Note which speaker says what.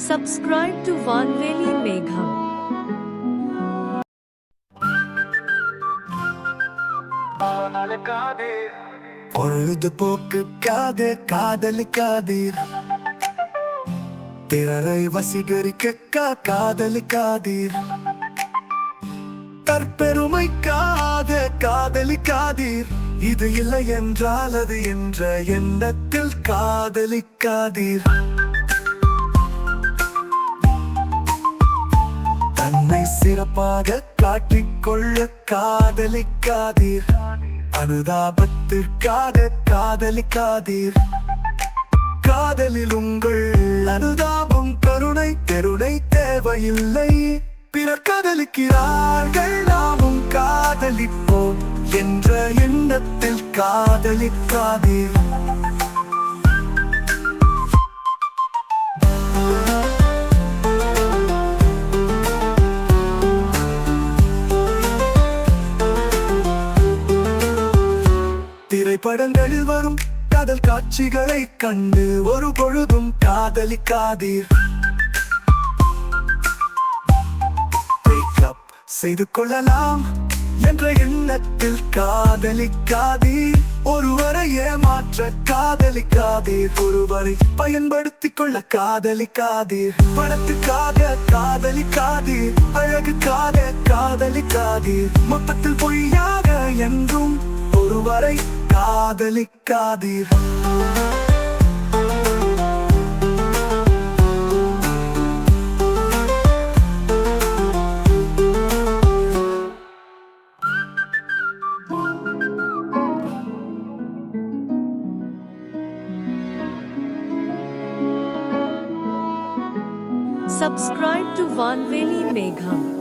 Speaker 1: Subscribe to Vanveli Megham.
Speaker 2: பொழுதுபோக்குக்காக காதலிக்காதீர் திறரை வசீகரிக்க காதலிக்காதீர் தற்பெருமைக்காக காதலிக்காதீர் இது இல்லை என்றால் அது என்ற எண்ணத்தில் காதலிக்காதீர் சிறப்பாக காட்டிக்கொள்ள காதலிக்காதீர். அனுதாபத்திற்காக காதலிக்காதீர். காதலில் உங்கள் அனுதாபம் கருணை தெருணை தேவையில்லை. பிறர் காதலிக்கிறார்கள் நாமும் காதலிப்போம் என்ற எண்ணத்தில் காதலிக்காதீர். திரைப்படங்களில் வரும் காதல் காட்சிகளை கண்டு ஒரு பொழுதும் காதலிக்காதீர். செய்து கொள்ளலாம் என்ற எண்ணத்தில் காதலிக்காதீர். ஒருவரை ஏமாற்ற காதலிக்காதீர். ஒருவரை பயன்படுத்திக் கொள்ள காதலிக்காதீர். பணத்துக்காக காதலிக்காதீர். அழகுக்காக காதலிக்காதீர். மொத்தத்தில் பொய்யாக என்றும் ஒருவரை காதலிக்காதீர்
Speaker 1: Subscribe to Vanveli Megham.